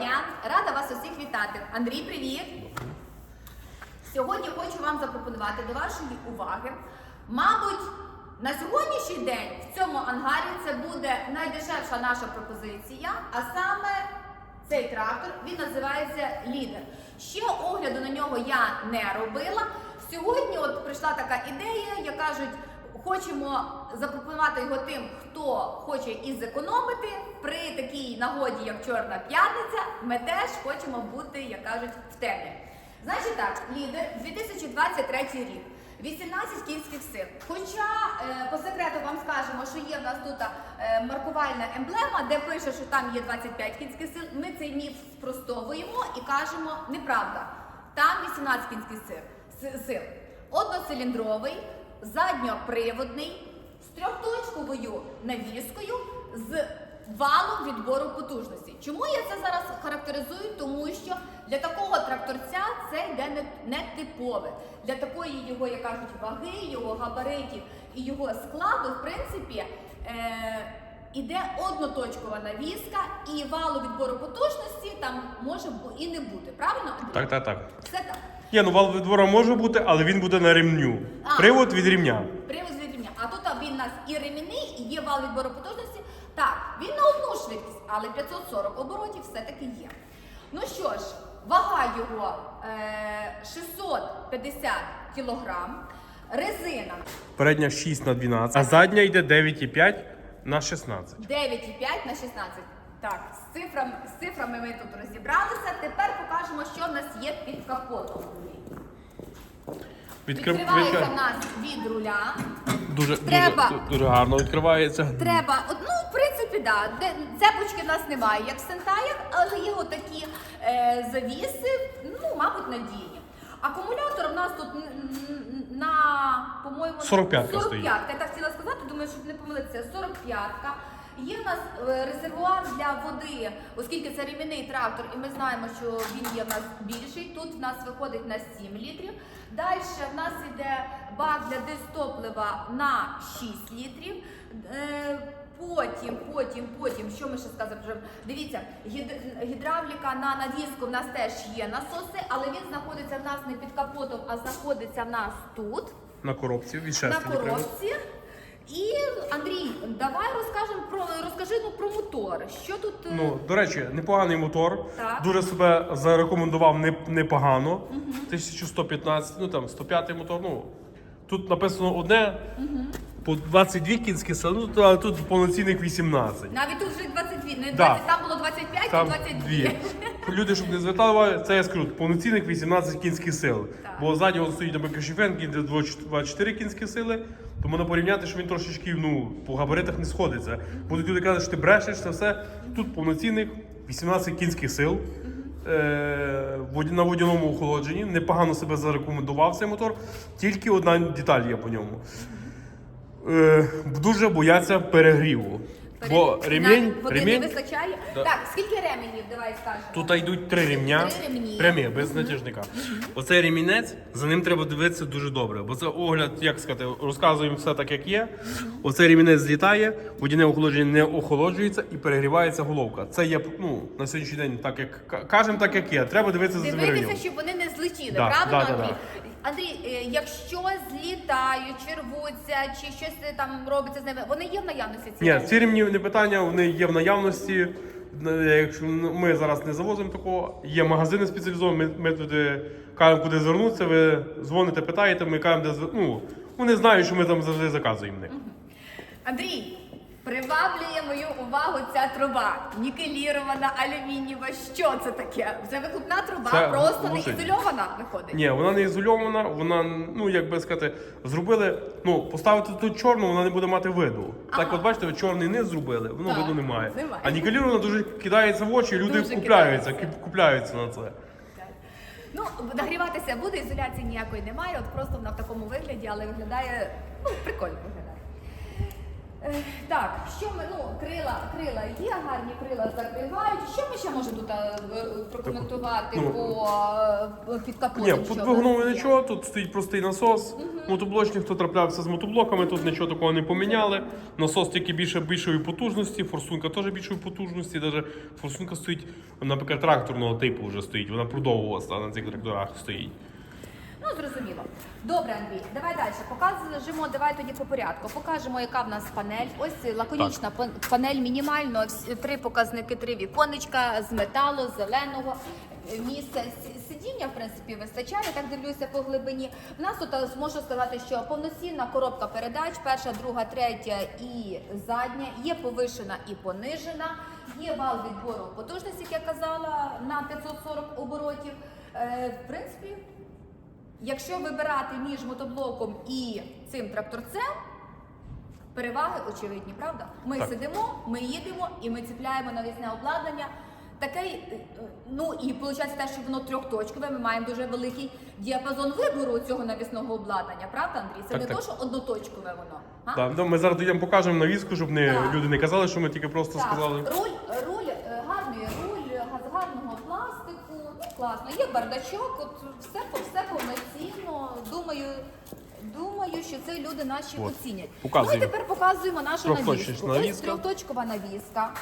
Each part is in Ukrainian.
дня! Рада вас усіх вітати. Андрій, привіт! Сьогодні хочу вам запропонувати до вашої уваги. Мабуть, на сьогоднішній день в цьому ангарі це буде найдешевша наша пропозиція, а саме цей трактор він називається лідер. Ще огляду на нього я не робила. Сьогодні от прийшла така ідея, як кажуть, хочемо запропонувати його тим, хто хоче і зекономити. При такій нагоді, як Чорна п'ятниця, ми теж хочемо бути, як кажуть, в темі. Значить так, лідер 2023 рік. 18 кінських сил. Хоча е, по секрету вам скажемо, що є в нас тут е, маркувальна емблема, де пише, що там є 25 кінських сил. Ми цей міф спростовуємо і кажемо неправда. Там 18 кінських сил. Сил. Одноциліндровий, задньоприводний, з трьохточковою навіскою, з валом відбору потужності. Чому я це зараз характеризую? Тому що для такого тракторця це йде не, типове. Для такої його, як кажуть, ваги, його габаритів і його складу, в принципі, е, іде одноточкова навіска, і валу відбору потужності там може і не бути. Правильно? Так, так, так. Все так. Є, ну вал від двора може бути, але він буде на ремню. А. Привод від рівня. Привоз від рівня. А тут він у нас і ремінний, і є вал відбору потужності. Так, він на одну швидкість, але 540 оборотів все-таки є. Ну що ж, вага його е, 650 кілограм. Резина Передня 6 на 12, а задня йде 9,5 на 16. 9,5 на 16. Так, з цифрами, з цифрами ми тут розібралися. Тепер покажемо, що в нас є під капотом. Відкрив... Відкривається в нас від руля. Дуже, Треба. дуже, дуже гарно відкривається. Треба, от, ну, в принципі, да. Де, цепочки в нас немає, як в Сентаях, але є отакі е, завіси, ну, мабуть, надійні. Акумулятор у нас тут н- н- на, по-моєму, 45-ка стоїть. 45 Я так хотіла сказати, думаю, щоб не помилитися. 45-ка. Є в нас е, резервуар для води, оскільки це ремінний трактор, і ми знаємо, що він є в нас більший. Тут в нас виходить на 7 літрів. Далі в нас йде бак для дистоплива на 6 літрів. Е, Потім, потім, потім, що ми ще сказати? вже? Дивіться, гідравліка на навіску в нас теж є насоси, але він знаходиться в нас не під капотом, а знаходиться в нас тут, На коробці від на коробці. І Андрій, давай розкажемо про розкажи ну, про мотор. Що тут е, Ну, до речі, непоганий мотор. Так. Дуже себе зарекомендував не- непогано. 1115, ну там 105 мотор. Ну, тут написано одне по 22 кінські сили, ну, але тут повноцінних 18. навіть тут вже 22, не 20, Да. там було 25, Там то 22. дві. Люди, щоб не звертали увагу, це я скажу, повноцінних 18 кінських сил. Так. Бо ззаді от стоїть наприклад, Шифенки, де 24 кінські сили, то можна порівняти, що він трошечки ну, по габаритах не сходиться. Будуть люди казати, що ти брешеш, це все. Тут повноцінних 18 кінських сил. Е, на водяному охолодженні непогано себе зарекомендував цей мотор. Тільки одна деталь є по ньому. Е, дуже бояться перегріву. Бо ремінь, води ремінь не вистачає. Да. Так, скільки ременів, давай скажемо. Тут йдуть три рівня. Три ремні. Прямі, без натяжника. Оцей ремінець, за ним треба дивитися дуже добре. Бо це огляд, як сказати, розказуємо все так, як є. Оцей ремінець злітає, водяне охолодження не охолоджується і перегрівається головка. Це є ну, на сьогоднішній день, так як кажемо, так як є. Треба дивитися за цим Дивитися, щоб вони не злетіли, Да, правильно, да, да, Андрій? Андрій, е, якщо злітають, чи рвуться, чи щось е, там робиться з ними, вони є в наявності ці Ні, ці ремні не питання, вони є в наявності. Е, Якщо ми зараз не завозимо такого, є магазини спеціалізовані, ми, ми туди кажемо, куди звернутися, ви дзвоните, питаєте, ми кажемо, де зв- ну, вони знають, що ми там завжди заказуємо в них. Андрій, приваблює мою увагу ця труба. Нікелірована, алюмінієва. Що це таке? Це вихлопна труба, Це просто не ізольована виходить. Ні, вона не ізольована, вона, ну як би сказати, зробили, ну, поставити тут чорну, вона не буде мати виду. Так Ага. от бачите, ви чорний низ зробили, воно Так, виду немає. немає. А нікелірована дуже кидається в очі, люди Дуже купляються, кидається. куп- купляються на це. Ну, нагріватися буде, ізоляції ніякої немає, от просто вона в такому вигляді, але виглядає, ну, прикольно виглядає. Е, Так, що ми, ну, крила, крила є, гарні крила закривають. Що ми ще можемо тут е, прокоментувати Ну, по е, під капотом? Ні, під двигуном нічого, тут стоїть простий насос. Мотоблочник, хто траплявся з мотоблоками, тут нічого такого не поміняли. Насос тільки більше більшої потужності, форсунка теж більшої потужності. Навіть форсунка стоїть, наприклад, тракторного типу вже стоїть. Вона продовгувалася на цих тракторах стоїть. Ну, зрозуміло. Добре, Андрій, давай далі. Покажемо, давай тоді по порядку. Покажемо, яка в нас панель. Ось лаконічна пан- панель мінімально, три показники, три віконечка з металу, зеленого. Е, Місце с- сидіння, в принципі, вистачає, так дивлюся по глибині. У нас тут е, можу сказати, що повноцінна коробка передач, перша, друга, третя і задня, є повишена і понижена, є вал відбору потужності, як я казала, на 540 оборотів. Е, В принципі, Якщо вибирати між мотоблоком і цим тракторцем, переваги очевидні, правда? Ми Так. сидимо, ми їдемо і ми ціпляємо навісне обладнання. Такий, е, е, ну і виходить те, що воно трьохточкове. Ми маємо дуже великий діапазон вибору цього навісного обладнання, правда, Андрій? Це Так, не так. то, що одноточкове воно. А? Так, ну, ми зараз покажемо навіску, щоб не, Так. люди не казали, що ми тільки просто Так, сказали. Руль, руль, е, гарний руль, е, з гарного пластику. Ну, класно. Є бардачок, от все, по- все повноцінно. Думаю, думаю, що це люди наші От, оцінять. показуємо. Ну і тепер показуємо нашу Трьохточечна навіску. навіска. Ось трьохточкова навіска.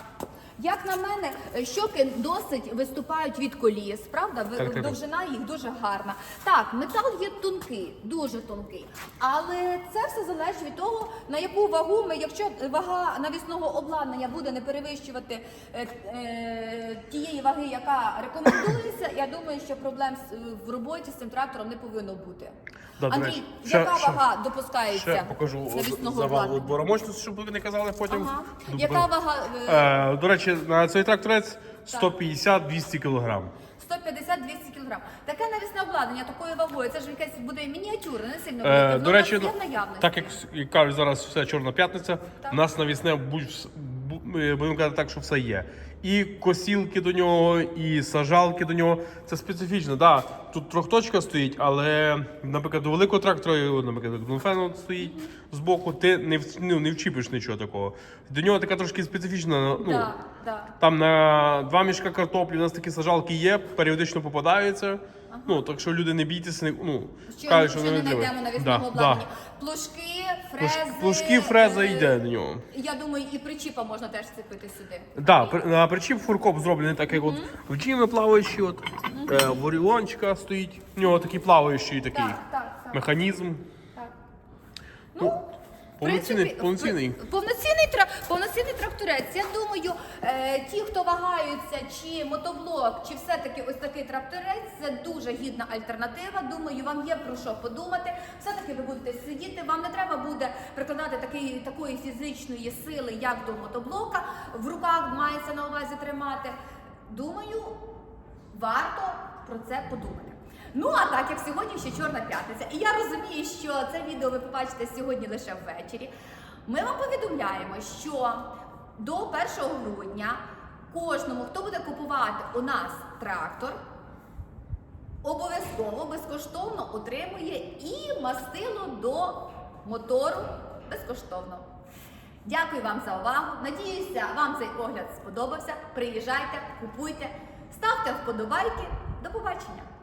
Як на мене, щоки досить виступають від коліс, правда? Так, так. Довжина їх дуже гарна. Так, метал є тонкий, дуже тонкий. Але це все залежить від того, на яку вагу ми, якщо вага навісного обладнання буде не перевищувати е, е, тієї ваги, яка рекомендується, я думаю, що проблем в роботі з цим трактором не повинно бути. Да, Андрій, ще- яка ще- вага Ще допускається покажу навісного обладнання? відбору щоб ви не казали потім. Ага. Яка вага? е, Е, до речі, на цей тракторець 150-200 кг. 150-200 кг. Таке навісне обладнання такою вагою, це ж якесь буде мініатюра, не сильно Е, велике. до речі, у нас є в наявності. так як, як кажуть зараз все Чорна п'ятниця, Так. у нас навісне будь, е, будемо казати так, що все є. І косілки до нього, і сажалки до нього. Це специфічно. Да, тут трьохточка стоїть, але, наприклад, до великого трактора, наприклад, Гнуфен стоїть збоку, ти не, ну, не вчіпиш нічого такого. До нього така трошки специфічна. Ну, Да, да. Там на два мішка картоплі у нас такі сажалки є, періодично попадаються. Ну, так що люди не бійтеся, не, ну, Що, кажуть, що що не не знайдемо навісного обладнання. Плужки, фрези. Плужки, фреза е, йде до нього. Я думаю, і причіпа можна теж цепити сюди. Да, при- на причіп фуркоп зроблений так, як от в джимі плаваючий, от, е, в Оріончика стоїть. У нього такий плаваючий такий Так, так, так. механізм. так. Ну, в повноцінний, принципі, повноцінний. Повноцінний, тра... повноцінний тракторець. Я думаю, е, ті, хто вагаються, чи мотоблок, чи все-таки ось такий тракторець, це дуже гідна альтернатива. Думаю, вам є про що подумати. Все-таки ви будете сидіти, вам не треба буде прикладати такий, такої фізичної сили, як до мотоблока. В руках мається на увазі тримати. Думаю, варто про це подумати. Ну а так як сьогодні ще чорна п'ятниця, і я розумію, що це відео ви побачите сьогодні лише ввечері. Ми вам повідомляємо, що до 1 грудня кожному, хто буде купувати у нас трактор, обов'язково безкоштовно отримує і мастило до мотору безкоштовно. Дякую вам за увагу. Надіюся, вам цей огляд сподобався. Приїжджайте, купуйте, ставте вподобайки. До побачення!